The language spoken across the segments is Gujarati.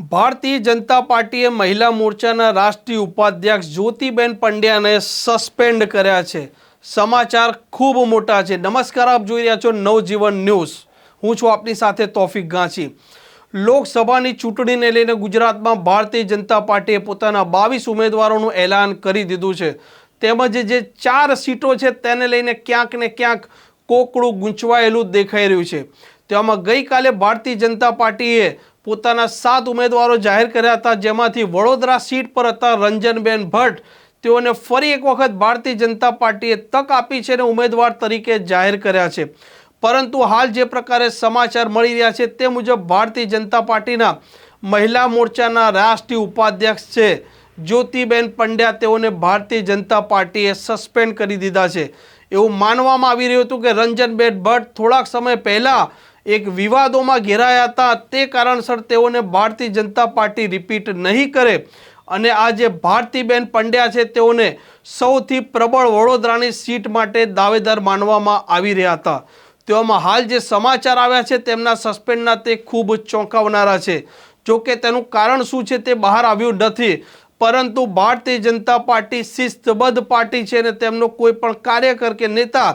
ભારતીય જનતા પાર્ટીએ મહિલા મોરચાના રાષ્ટ્રીય ઉપાધ્યક્ષ જ્યોતિબેન પંડ્યાને સસ્પેન્ડ કર્યા છે. સમાચાર ખૂબ મોટા છે. નમસ્કાર, આપ જોઈ રહ્યા છો નવજીવન ન્યૂઝ. હું છું આપની સાથે તોફિક ગાંચી. લોકસભાની ચૂંટણીને લઈને ગુજરાતમાં ભારતીય જનતા પાર્ટીએ પોતાના બાવીસ ઉમેદવારોનું એલાન કરી દીધું છે. તેમજ જે ચાર સીટો છે તેને લઈને ક્યાંક ને ક્યાંક કોકડું ગૂંચવાયેલું દેખાઈ રહ્યું છે. તેમાં ગઈકાલે ભારતીય જનતા પાર્ટીએ પોતાના સાત ઉમેદવારો જાહેર કર્યા હતા, જેમાંથી વડોદરા સીટ પર હતા રંજનબેન ભટ્ટ. તેઓને ફરી એક વખત ભારતીય જનતા પાર્ટીએ તક આપી છે અને ઉમેદવાર તરીકે જાહેર કર્યા છે. પરંતુ હાલ જે પ્રકારે સમાચાર મળી રહ્યા છે તે મુજબ ભારતીય જનતા પાર્ટીના મહિલા મોરચાના રાષ્ટ્રીય ઉપાધ્યક્ષ છે. જ્યોતિબેન પંડ્યા તેઓને ભારતીય જનતા પાર્ટીએ સસ્પેન્ડ કરી દીધા છે. એવું માનવામાં આવી રહ્યું હતું કે રંજનબેન ભટ્ટ થોડાક સમય પહેલાં એક વિવાદોમાં ઘેરાયા હતા. તે કારણસર તેઓને ભારતીય જનતા પાર્ટી રિપીટ નહીં કરે અને આ જે ભારતીબેન પંડ્યા છે તેઓને સૌથી પ્રબળ વડોદરાની સીટ માટે દાવેદાર માનવામાં આવી રહ્યા હતા. તેઓમાં હાલ જે સમાચાર આવ્યા છે તેમના સસ્પેન્ડના તે ખૂબ ચોંકાવનારા છે. જો કે તેનું કારણ શું છે તે બહાર આવ્યું નથી. પરંતુ ભારતીય જનતા પાર્ટી શિસ્તબદ્ધ પાર્ટી છે અને તેમનો કોઈ પણ કાર્યકર કે નેતા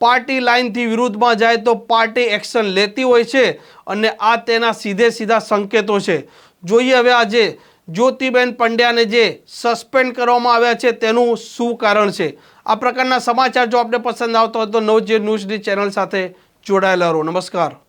પાર્ટી લાઇનથી વિરુદ્ધમાં જાય તો પાર્ટી એક્શન લેતી હોય છે અને આ તેના સીધે સીધા સંકેતો છે. જોઈએ હવે આજે જ્યોતિબેન પંડ્યાને જે સસ્પેન્ડ કરવામાં આવ્યા છે તેનું શું કારણ છે. આ પ્રકારના સમાચાર જો આપને પસંદ આવતો હોય તો નવજે ન્યૂઝની ચેનલ સાથે જોડાયેલા રહો. નમસ્કાર.